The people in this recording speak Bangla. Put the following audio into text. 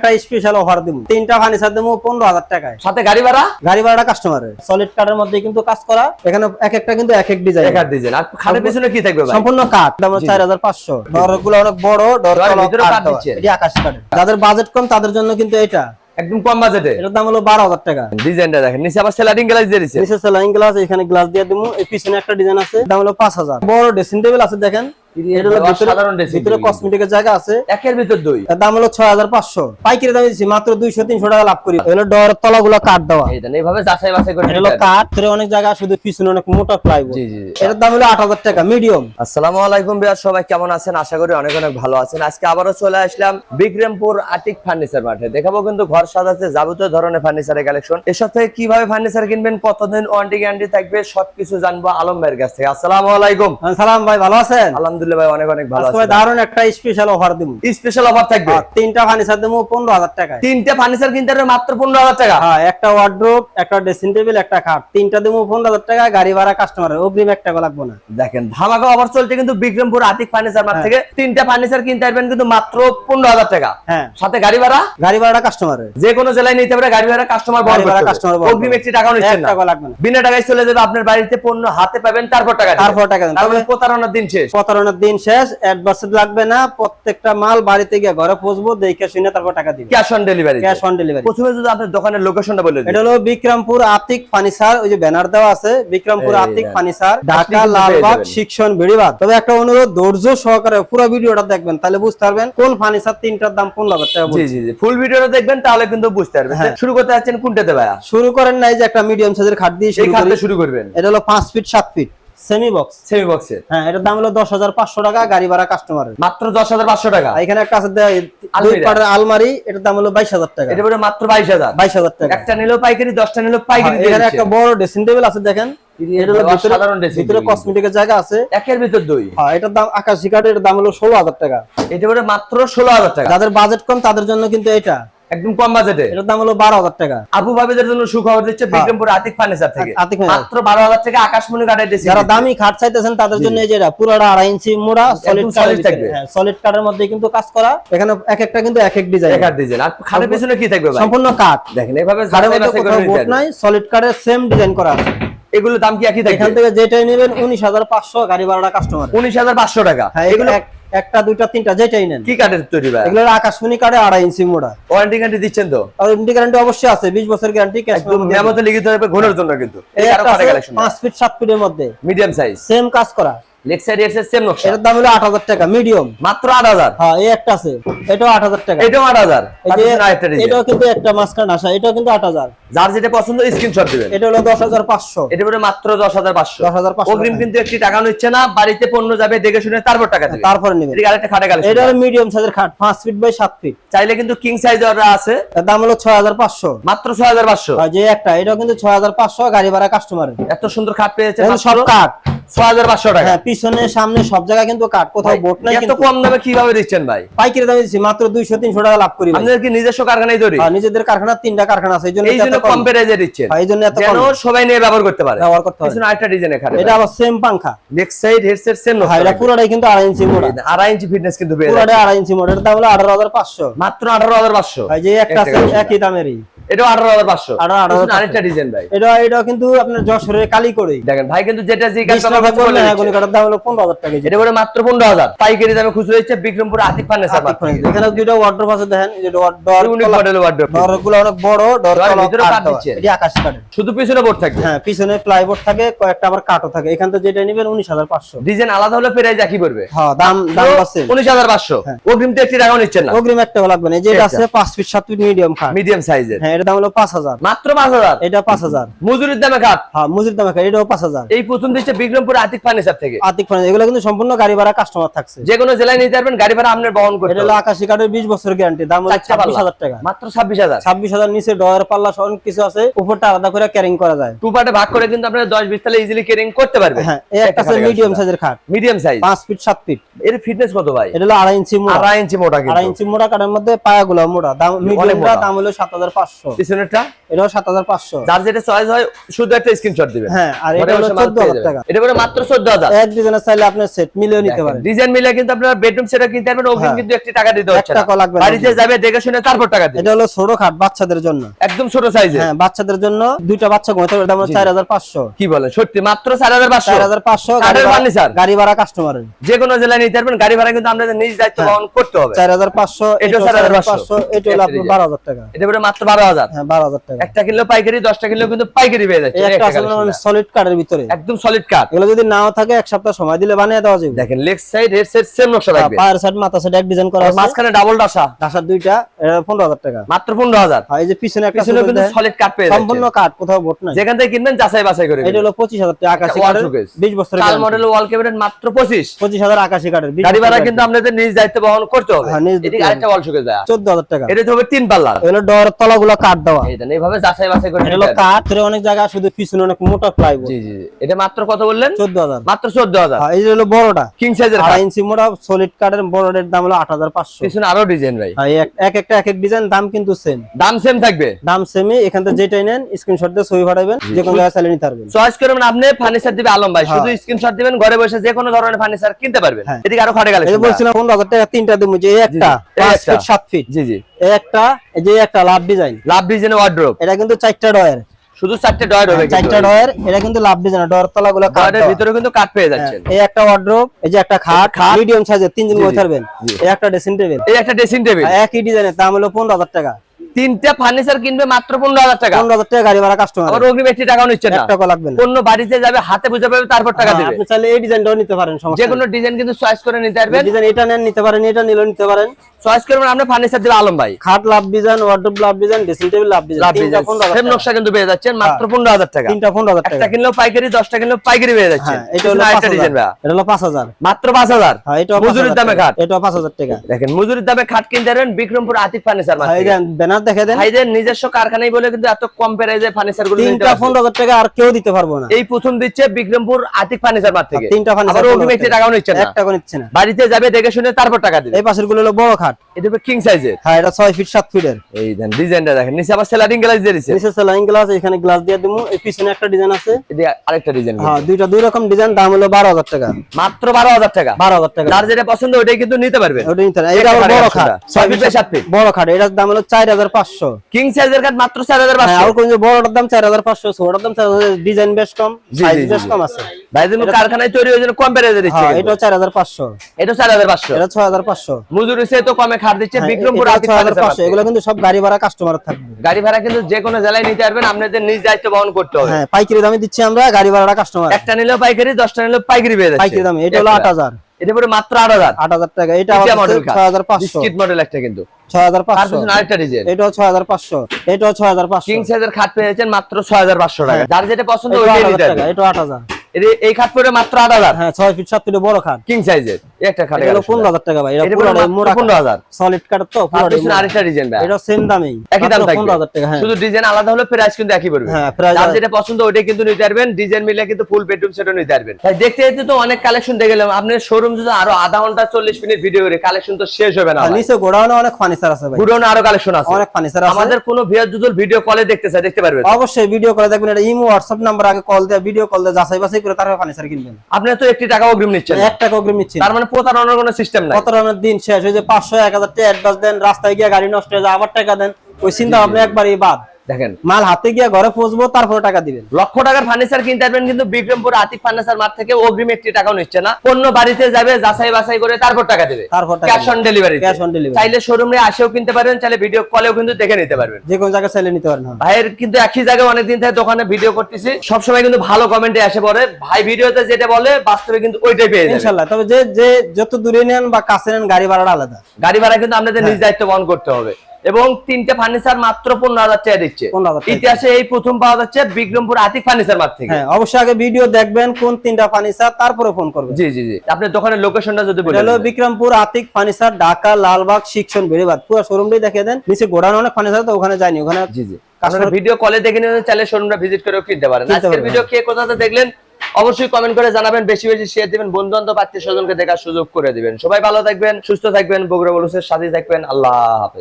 একটা স্পেশাল অফার দিব তিনটা ফার্নিচার দেবো পনেরো হাজার টাকায়। সাথে গাড়ি ভাড়া? গাড়ি ভাড়াটা কাস্টমারের সলিড কার্ডের মধ্যে কিন্তু কাজ করা এখানে এক একটা কিন্তু এক এক ডিজাইন একার ডিজাইন আর খাটের পিছনে কি থাকবে ভাই? সম্পূর্ণ কাঠ দাম। চার হাজার পাঁচশো। ডরগুলো অনেক বড় ডর। এটি আকাশ কাঠের। যাদের বাজেট কম তাদের জন্য কিন্তু এটা। একদম কম বাজেটে এটার দাম হলো বারো হাজার টাকা। ডিজাইনটা দেখেন নিচে আবার স্লাইডিং গ্লাস দিয়ে দিছে নিচে সেলাইং গ্লাস এখানে গ্লাস দিয়ে দিব এই পিছনে একটা ডিজাইন আছে দাম হলো পাঁচ হাজার। বড় ড্রেসিং টেবিল আছে দেখেন। এটা হলো ভিতরে- সাধারণ dressing ভিতরে table। কসমেটিকের জায়গা আছে। একের ভিতর দুই। দাম হলো ছয় হাজার পাঁচশো। পাইকারি দামে দিচ্ছি মাত্র দুইশো তিনশো টাকা লাভ করি। এগুলো ডর তলাগুলো কাঠ দেওয়া। এইভাবে যাচাই বাছাই করে হলো কাঠ ভিতরে অনেক জায়গা শুধু পিছনে অনেক মোটা প্লাইবোর্ড জি জি জি। এটার দাম হলো আট হাজার টাকা মিডিয়াম আসসালামু আলাইকুম বিয়ার সবাই কেমন আছেন? আশা করি অনেক অনেক ভালো আছেন। আজকে আবারও চলে আসলাম বিক্রমপুর আটিক ফার্নিচার মাঠে। দেখাবো কিন্তু ঘর সাজাতে যাবতীয় ধরনের ফার্নিচারের কালেকশন এসব থেকে কীভাবে ফার্নিচার কিনবেন কতদিন গ্যারান্টি থাকবে সবকিছু জানব আলম ভাইয়ের কাছ থেকে। আসসালামু আলাইকুম। সালাম ভাই ভালো আছেন? আলহামদুলিল্লাহ। ভাই অনেক অনেক ভালো দারুণ একটা স্পেশাল অফার দিব স্পেশাল অফার থাকবে। তিনটা ফার্নিচার দেবো পনেরো হাজার টাকায়। তিনটে ফার্নিচার কিনতে হবে মাত্র পনেরো হাজার টাকা। হ্যাঁ একটা একটা ড্রেসিং টেবিল একটা খাট। তিনটা দেবো পনেরো হাজার টাকা গাড়ি ভাড়া কাস্টমারের অগ্রিম এক টাকা লাগবে না। দেখেন ধামাকা অফার চলছে কিন্তু বিক্রমপুর আতিক ফার্নিচার মাঠ হ্যাঁ। থেকে তিনটা ফার্নিচার কিনতে পারবেন কিন্তু মাত্র পনেরো হাজার টাকা। হ্যাঁ। সাথে গাড়ি ভাড়া? গাড়ি ভাড়া কাস্টমারের যে কোনো জেলায় নিতে পারে গাড়ি ভাড়া কাস্টমার গাড়ি ভাড়া customer অগ্রিম একটি টাকাও নিচ্ছেন না। টাকা বিনা টাকায় চলে যাবে আপনার বাড়িতে পণ্য হাতে পাবেন তারপর টাকা তারপর টাকা দেন তারপরে প্রতারণার দিন শেষ। প্রতারণার দিন শেষ অ্যাডভান্স লাগবে না প্রত্যেকটা মাল বাড়িতে গিয়ে ঘরে পৌঁছবো দেখে শুনে তারপর টাকা দিবে। Cash on delivery cash on delivery প্রথমে যদি আপনার দোকানের লোকেশনটা বলে দিন এটা হলো বিক্রমপুর আতিক ফার্নিচার ওই যে ব্যানার দেওয়া আছে বিক্রমপুর আতিক। ফার্নিচার ঢাকা লালবাগ শিক্ষণ বেড়িবাদ তবে একটা অনুরোধ ধৈর্য সহকারে পুরো ভিডিওটা দেখবেন তাহলে বুঝতে পারবেন কোন ফার্নিচার তিনটার দাম হাজার টাকা জি জি জি। ফুল ভিডিওটা দেখবেন তাহলে কিন্তু বুঝতে পারবেন। হ্যাঁ। শুরু করতে যাচ্ছেন কোনটাতে ভাইয়া? শুরু করেন নাই যে একটা মিডিয়াম সাইজের খাট দিয়ে শুরু করবেন। এটা হলো পাঁচ ফিট সাত ফিট সেমি বক্স সেমি হ্যাঁ এটার দাম হলো দশ হাজার পাঁচশো টাকা গাড়ি ভাড়া কাস্টমারের মাত্র দশ হাজার পাঁচশো টাকা? এখানে একটা আছে দুই পাটের আলমারি এটার দাম হলো বাইশ হাজার টাকা। এটা মাত্র টাকা। একটা নিলেও পাইকারি দশটা নিলেও পাইকারি হ্যাঁ, এখানে একটা বড় ড্রেসিং টেবিল আছে দেখেন। ভিতরে- কসমেটিকের জায়গা আছে। একের ভিতর দুই। হ্যাঁ এটার দাম আকাশি দাম হলো ষোলো হাজার টাকা। এটা মাত্র ষোলো হাজার টাকা। যাদের বাজেট কম তাদের জন্য কিন্তু এটা। একদম কম বাজেটে। এটার দাম হলো বারো হাজার টাকা। আবু ভাবিদের জন্য সুখবর দিচ্ছে বিক্রমপুর আতিক ফার্নিচার থেকে। মাত্র বারো হাজার টাকা আকাশমণি দিচ্ছে যারা দামি খাট চাইতেছেন তাদের জন্য এই যে এটা পুরোটা আড়াই ইঞ্চি মোড়া সলিড solid থাকবে। সলিড কাঠের মধ্যে কিন্তু কাজ করা। এখানে এক একটা কিন্তু এক এক ডিজাইন একার ডিজাইন আর খাটের পিছনে কি থাকবে ভাই? সম্পূর্ণ কাঠ। দেখেন এইভাবে যাচাই মধ্যে কোথাও বোট নাই। সলিড কাঠের সেম ডিজাইন করা আছে। এগুলো দাম কি একই এখান থেকে যেটাই নেবেন উনিশ হাজার পাঁচশো গাড়ি ভাড়াটা কাস্টমার উনিশ হাজার পাঁচশো টাকা। হ্যাঁ এগুলো এক- একটা দুইটা তিনটা যেটাই নেন। কি কাঠের তৈরি ভাই? এগুলো আকাশমণি কাঠে আড়াই ইঞ্চি মোড়া। ওয়ারেন্টি গ্যারান্টি দিচ্ছেন তো? ওয়ারেন্টি গ্যারান্টি অবশ্যই আছে বিশ বছর গ্যারান্টি ক্যাশ একদম নিয়ামতে লিখিত হবে ঘোরার জন্য কিন্তু। এই আরও কালেকশন পাঁচ ফিট সাত ফিটের মধ্যে। মিডিয়াম সাইজ সেম কাজ করা। দাম হলো মাত্র একটা এটাও কিন্তু বাড়িতে পণ্য যাবে দেখে শুনে তারপর টাকা তারপরে মিডিয়াম সাইজের খাট পাঁচ ফিট বাই সাত ফিট চাইলে কিন্তু কিং সাইজ আছে। দাম হলো 6500 মাত্র 6500 হ্যাঁ যে একটা এটাও কিন্তু 6500 গাড়ি ভাড়া কাস্টমার এত সুন্দর খাট পেয়েছে সব কাট 6500 টাকা। হ্যাঁ মাত্র 200 300 টাকা সবাই নিয়ে ব্যবহার করতে পারে। ব্যবহার করতে পারে। পিছনে আরেকটা ডিজাইন এটা আবার সেম পাংখা। নেক্সট সাইড হেডসেট সেম না পুরোটাই কিন্তু 2.5 ইঞ্চি মোড় 2.5 ইঞ্চি ফিটনেস কিন্তু পেয়ে পুরোটা ইঞ্চি মোড় এর দাম হলো 18500 মাত্র 18500 ভাই যে একটা একই দামেরই। আরেকটা ডিজাইন ভাই। এটা এটা কিন্তু আপনার যশোরের কালি করে দেখেন ভাই কিন্তু যেটা যে বিশ টাকা করলে কাটার দাম হলো পনেরো হাজার টাকা এটা করে মাত্র পনেরো হাজার। পাইকারি দামে খুচরো হচ্ছে বিক্রমপুর আতিক ফার্নিচার এখানে দুইটা ওয়ার্ড্রপ আছে দেখেন যে ডর ইউনিক মডেল ওয়ার্ডরোব ডর অনেক বড় ডর ডরের তলা ভিতরেও কাঠ কাঠ দেওয়া। দিচ্ছে। এটি আকাশ কাঠের। শুধু পিছনে বোর্ড থাকবে। হ্যাঁ পিছনে প্লাইবোর্ড থাকে কয়েকটা আবার কাঠও থাকে। এখান থেকে যেটা নেবেন উনিশ হাজার পাঁচশো। ডিজাইন আলাদা হলে প্রাইস একই পড়বে হ্যাঁ দাম দাম আছে উনিশ হাজার পাঁচশো। অগ্রিম তো একটি টাকাও নিচ্ছেন না। অগ্রিম একটা লাগবে না। যেটা। আছে পাঁচ ফিট সাত ফিট মিডিয়াম খাট মিডিয়াম সাইজের হ্যাঁ এটার দাম হলো পাঁচ হাজার। মাত্র পাঁচ হাজার? এটা পাঁচ হাজার। মজুরির দামে খাট? হ্যাঁ মুজির দামে খাট এটাও পাঁচ হাজার। এই প্রথম দিচ্ছে বিক্রমপুর আতিক ফার্নিচার থেকে। আতিক ফার্নিচার এগুলো কিন্তু সম্পূর্ণ গাড়ি ভাড়া কাস্টমার থাকছে। যে কোনো জেলায় নিতে পারবেন গাড়ি ভাড়া আপনার বহন করতে এটা হলো আকাশি কাঠের বিশ বছর গ্যারান্টি দাম হলো ছাব্বিশ হাজার টাকা। মাত্র ছাব্বিশ হাজার। ছাব্বিশ হাজার নিচে ডয়ের পাল্লা সব কিছু আছে উপরটা আলাদা করে ক্যারিং করা যায়। টু পার্টে ভাগ করে কিন্তু আপনার দশ বিশ তালে ইজিলি কেরিং করতে পারবেন। হ্যাঁ একটা মিডিয়াম সাইজের খাট। মিডিয়াম সাইজ পাঁচ ফিট সাত ফিট এর ফিটনেস কত ভাই? এটা হলো আড়াই ইঞ্চি মোড়া। আড়াই ইঞ্চি মোটা আড়াই ইঞ্চি মোড়া কাঠের মধ্যে পায়াগুলো মোড়া। দাম মিডিয়ামটা দাম হলো সাত হাজার পাঁচশো। পিছনেরটা? এটাও সাত হাজার পাঁচশো। যার যেটা চয়েস হয় শুধু একটা স্ক্রিনশট দিবেন হ্যাঁ আর এটা হলো বসে মাল চোদ্দ পেয়ে হাজার। যাবেন। টাকা। এটা করে মাত্র চোদ্দ হাজার। এক ডিজাইনের চাইলে আপনার সেট মিলিয়ে নিতে পারেন। ডিজাইন মিলে কিন্তু আপনার বেডরুম সেটা কিনতে পারবেন অগ্রিম। কিন্তু একটি টাকা দিতে হচ্ছে এক লাগবে বাড়িতে যাবে দেখে শুনে তারপর টাকা দিবে। এটা হলো ছোট খাট বাচ্চাদের জন্য। একদম ছোট সাইজের হ্যাঁ বাচ্চাদের জন্য দুইটা বাচ্চা ঘুমাতে পারবে দাম চার হাজার পাঁচশো। কি বলে? সত্যি মাত্র চার হাজার পাঁচশো। হাজার পাঁচশো গাড়ি ভাড়া কাস্টমারের যে কোনো জেলায় নিতে পারবেন গাড়ি ভাড়া কিন্তু আপনাদের নিজ দায়িত্ব। বহন করতে হবে। চার হাজার পাঁচশো এটাও এটাও 4,500 এটা হলো আপনার বারো হাজার টাকা। এটা করে মাত্র বারো হাজার। হ্যাঁ বারো হাজার টাকা। একটা কিলো পাইকারি দশটা কিলো কিন্তু পাইকারি পেয়ে যাচ্ছে। সলিড কার্ডের ভিতরে। একদম সলিড কাট এগুলো যদি নাও থাকে এক সপ্তাহ সময় দিলে বানিয়ে দেওয়া যাবে। দেখেন leg side head side same নকশা থাকবে। পায়ের সাইড মাথা সাইড এক ডিজাইন করা আছে। মাঝখানে ডাবল ডাসা ঢাসার দুইটা এটা পনেরো হাজার টাকা। মাত্র পনেরো হাজার। আর এই যে পিছনে একটা পিছনে কিন্তু সলিড কাট পেয়ে সম্পূর্ণ কাঠ কোথাও বোট নাই। যেখান থেকে কিনবেন যাচাই বাছাই করে এটা হলো পঁচিশ হাজার টাকা আকাশি কাঠের showcase। বিশ বছরের কাল মডেল ওয়াল ক্যাবিনেট মাত্র পঁচিশ। পঁচিশ হাজার আকাশি কাঠের গাড়ি ভাড়া কিন্তু আপনাদের নিজ দায়িত্ব বহন করতে হবে। হ্যাঁ, দায়িত্ব। আরেকটা ওয়াল শুকে যায় চোদ্দ হাজার টাকা। এটা হবে তিন পাল্লা। এগুলো ডর তলাগুলো কাঠ দেওয়া। এইভাবে যাচাই বাছাই করে এটা এর অনেক জায়গা শুধু পিছনে অনেক মোটা প্লাইবোর্ড জি জি। এটা মাত্র কত বললেন? চোদ্দ হাজার। মাত্র চোদ্দ হাজার। আর এই হলো বড়টা। কিং সাইজের আড়াই ইঞ্চি মোটা সলিড কাঠের বড়ের দাম হলো আট হাজার পাঁচশো। পিছনে আরও ডিজাইন ভাই। আর এক- এক একটা এক এক ডিজাইন দাম কিন্তু সেম দাম সেম থাকবে। দাম সেমই এখান থেকে যেটাই নেন স্ক্রিনশট দিয়ে ছবি পাঠাবেন যে কোনো জায়গায় চালিয়ে নিতে পারবেন। চয়েস করবেন আপনি ফার্নিচার দিবে আলম ভাই। শুধু স্ক্রিনশট দিবেন ঘরে বসে যে কোনো ধরনের ফার্নিচার কিনতে পারবেন। হ্যাঁ। এদিকে আরও খাটে গেলে এই বলছিলাম পনেরো হাজার টাকা তিনটা দেবো যে একটা এই পাঁচ একটা। ফিট সাত ফিট জি জি। একটা এই যে একটা love design love design wardrobe এটা কিন্তু চারটা ডয়ের শুধু চারটে ডয়ার হবে চারটা ডয়ের এটা কিন্তু লাভ ডিজাইন ডর তলাগুলো কাঠের ভিতরে কিন্তু কাট পেয়ে যাচ্ছে এই একটা ওয়ার্ড্রোব এই যে একটা খাট মিডিয়াম সাইজের তিনজন বসে থাকবেন এই একটা ড্রেসিং টেবিল এই একটা ড্রেসিং টেবিল একই ডিজাইনের দাম হলো পনেরো হাজার টাকা। তিনটা ফার্নিচার কিনবে মাত্র পনেরো হাজার টাকা। পনেরো হাজার টাকা গাড়ি ভাড়া কাস্টমার আবার অগ্রিম একটি টাকাও নিচ্ছে না। টাকা লাগবে না। পণ্য বাড়িতে যাবে হাতে বুঝে পাবে তারপর টাকা হ্যাঁ, দেবে। আপনি চাইলে এই ডিজাইনটাও নিতে পারেন যে কোনো ডিজাইন কিন্তু চয়েস করে নিতে পারবেন। ডিজাইন এটা নেন নিতে পারেন এটা নিলেও নিতে পারেন। চয়েস করবেন আপনি ফার্নিচার দিবে আলম ভাই। খাট love design wardrobe love design dressing table love design তিনটা সেম নকশা কিন্তু পেয়ে যাচ্ছেন মাত্র পনেরো হাজার টাকা। তিনটা পনেরো হাজার টাকা। একটা কিনলেও পাইকারি দশটা কিনলেও পাইকারি পেয়ে যাচ্ছে হ্যাঁ এটা হলো ডিজাইন এটা হলো মাত্র পাঁচ হাজার। হ্যাঁ মজুরির দামে খাট। পাঁচ হাজার টাকা। দেখেন মজুরির দামে খাট কিনতে পারবেন বিক্রমপুর আতিক ফার্নিচার হ্যাঁ এই মার্কেট যে দেখে দেন। ভাইদের নিজস্ব কারখানাই বলে কিন্তু এত কম ফার্নিচারগুলো তিনটা পারবেন। পনেরো হাজার টাকা আর কেউ দিতে পারব না। এই প্রথম দিচ্ছে বিক্রমপুর আতিক ফার্নিচার মার্কেট থেকে। তিনটা ফার্নিচার একটি টাকাও নিচ্ছে না। নিচ্ছে না। বাড়িতে যাবে দেখে শুনে তারপর টাকা দিবে। এই পাশেরগুলো হলো বড় খাট। এটা কিং সাইজের হ্যাঁ এটা ছয় ফিট সাত ফিটের। এই দেন ডিজাইনটা দেখেন। নিচে আবার সেলারিং গ্লাস দিয়ে দিচ্ছে নিচে সেলাইং গ্লাস এখানে গ্লাস দিয়ে দিবো এই পিছনে একটা ডিজাইন আছে। আরেকটা ডিজাইন হ্যাঁ দুইটা দুই রকম ডিজাইন দাম হলো বারো হাজার টাকা। মাত্র বারো হাজার টাকা। বারো হাজার টাকা। যার যেটা পছন্দ ওইটাই কিন্তু নিতে পারবেন ওটা নিতে হবে। এটা বড় খাট খাট। আছে ছয় ফিট বাই সাত ফিট। বড় খাট। এটার দাম হলো চার হাজার পাঁচশো। কিং সাইজের কাঠ মাত্র চার হাজার হ্যাঁ পাঁচশো আর কোন বড়টার দাম চার হাজার পাঁচশো ছোটটার দাম ডিজাইন বেশ কম সাইজ বেশ কম আছে। ভাই যেন কারখানায় তৈরি হয়ে কম দিচ্ছে হ্যাঁ এটা চার হাজার পাঁচশো। এটা ছয় হাজার পাঁচশো। মজুরি সে তো কমে খাট দিচ্ছে বিক্রমপুর ফার্নিচার পাঁচশো। মার্কেট। এগুলো কিন্তু সব গাড়ি ভাড়া কাস্টমার থাকবে। গাড়ি ভাড়া কিন্তু যে কোনো জেলায় নিতে পারবেন আপনাদের নিজ দায়িত্ব বহন করতে হবে। হ্যাঁ পাইকারি দামে দিচ্ছি আমরা গাড়ি ভাড়া কাস্টমার একটা নিলেও পাইকারি দশটা নিলেও পাইকারি পেয়ে যাচ্ছে। পাইকারি দামে এটা হলো আট হাজার। এটা পরে মাত্র আট হাজার। আট হাজার টাকা। এটা এটা আবার মডেল ছয় হাজার পাঁচশো। বিস্কিট মডেল একটা কিন্তু। ছয় হাজার তার পাঁচশো পিছনে আরেকটা ডিজাইন এটাও ছয় হাজার পাঁচশো। এটাও ছয় হাজার পাঁচশো। কিং সাইজের খাট পেয়েছেন মাত্র ছয় হাজার পাঁচশো টাকা। যার যেটা পছন্দ ওইটাই আট নিতে হাজার টাকা। হবে। আট হাজার। এই- এই খাট পরে মাত্র আট হাজার। হ্যাঁ ছয় ফিট সাত ফিট বড় খাট। কিং সাইজের একটা খাট এটা হলো টাকা ভাই এটা এটা পুরো পরে মাত্র সলিড কাঠ। তো পুরো পিছনে আরেকটা ডিজাইন এটা সেম দামেই। একই দাম থাকবে। পনেরো হাজার টাকা হ্যাঁ। শুধু ডিজাইন আলাদা হলে প্রাইস কিন্তু একই পড়বে। হ্যাঁ, price যেটা পছন্দ ওইটাই কিন্তু নিতে পারবেন। ডিজাইন মিলে কিন্তু ফুল বেডরুম সেটও নিতে পারবেন। তাই দেখতে দেখতে তো অনেক কালেকশন দেখে গেলাম। আপনার শোরুম যদি আরও আধা ঘণ্টা চল্লিশ মিনিট ভিডিও করে কালেকশন তো শেষ হবে না নিচে গোডাউনে অনেক ফার্নিচার আছে ভাই। পুরোনো আরও কালেকশন আছে। অনেক ফার্নিচার আছে। আমাদের কোনো যদি ভিডিও কলে দেখতে চাই দেখতে পারবেন। অবশ্যই ভিডিও দেখবেন। এটা ইমো হোয়াটসঅ্যাপ নাম্বার আগে কল দিয়ে ভিডিও কল দিয়ে যাচাই বাছাই করে তারপরে ফার্নিচার কিনবেন। আপনি তো একটি টাকা অগ্রিম নিচ্ছেন। না। এক টাকা অগ্রিম নিচ্ছি তার মানে প্রতারণার কোনো সিস্টেম নাই। প্রতারণার দিন শেষ হয়ে যে পাঁচশো এক হাজার টাকা অ্যাডভান্স দেন রাস্তায় গিয়ে গাড়ি নষ্ট হয়ে যায় আবার টাকা দেন ওই চিন্তা ভাবনা একবারই বাদ। দেখেন। মাল হাতে গিয়ে ঘরে পৌঁছবো তারপরে টাকা দিবেন। লক্ষ টাকার ফার্নিচার কিনতে পারবেন কিন্তু বিক্রমপুর আতিক ফার্নিচার মার্ট থেকে অগ্রিম একটি টাকাও নিচ্ছে না। পণ্য বাড়িতে যাবে যাচাই বাছাই করে তারপর টাকা দেবে। তারপর cash on delivery Cash on delivery। চাইলে শোরুমে আসেও কিনতে পারবেন চাইলে ভিডিও কলেও কিন্তু দেখে নিতে পারবেন। যে কোনো জায়গায় চাইলে নিতে পারেন হ্যাঁ। ভাইয়ের কিন্তু একই জায়গায় অনেকদিন থেকে দোকানে ভিডিও করতেছি। সবসময় কিন্তু ভালো কমেন্টে আসে পড়ে। ভাই ভিডিওতে যেটা বলে বাস্তবে কিন্তু ওইটাই পেয়ে যাবে ইনশাল্লাহ তবে যে যে যত দূরে নেন বা কাছে নেন গাড়ি ভাড়াটা আলাদা। গাড়ি ভাড়া কিন্তু আপনাদের নিজ দায়িত্ব বহন করতে হবে। এবং তিনটে ফার্নিচার মাত্র পনেরো হাজার টাকা দিচ্ছে। ইতিহাসে এই প্রথম পাওয়া যাচ্ছে বিক্রমপুর আতিক ফার্নিচার মার্ট থেকে। হ্যাঁ অবশ্যই আগে ভিডিও দেখবেন কোন তিনটা ফার্নিচার তারপরে ফোন করবেন। জি জি জি। আপনার দোকানের লোকেশনটা যদি বলেন হলো বিক্রমপুর আতিক ফার্নিচার ঢাকা লালবাগ শিক্ষণ বেড়িবাদ পুরো শোরুমটাই দেখে দেন। নিচে গোডাউন অনেক ফার্নিচার তো ওখানে যায়নি ওখানে জি জি। আপনারা ভিডিও কলে দেখে নিতে চাইলে শোরুমটা ভিজিট করেও কিনতে পারেন। আজকের ভিডিও কে কোথাতে দেখলেন অবশ্যই কমেন্ট করে জানাবেন বেশি বেশি শেয়ার দিবেন বন্ধু বান্ধব আত্মীয় স্বজনকে দেখার সুযোগ করে দিবেন। সবাই ভালো থাকবেন সুস্থ থাকবেন বগুড়া বলুসের সাথে থাকবেন। আল্লাহ হাফেজ।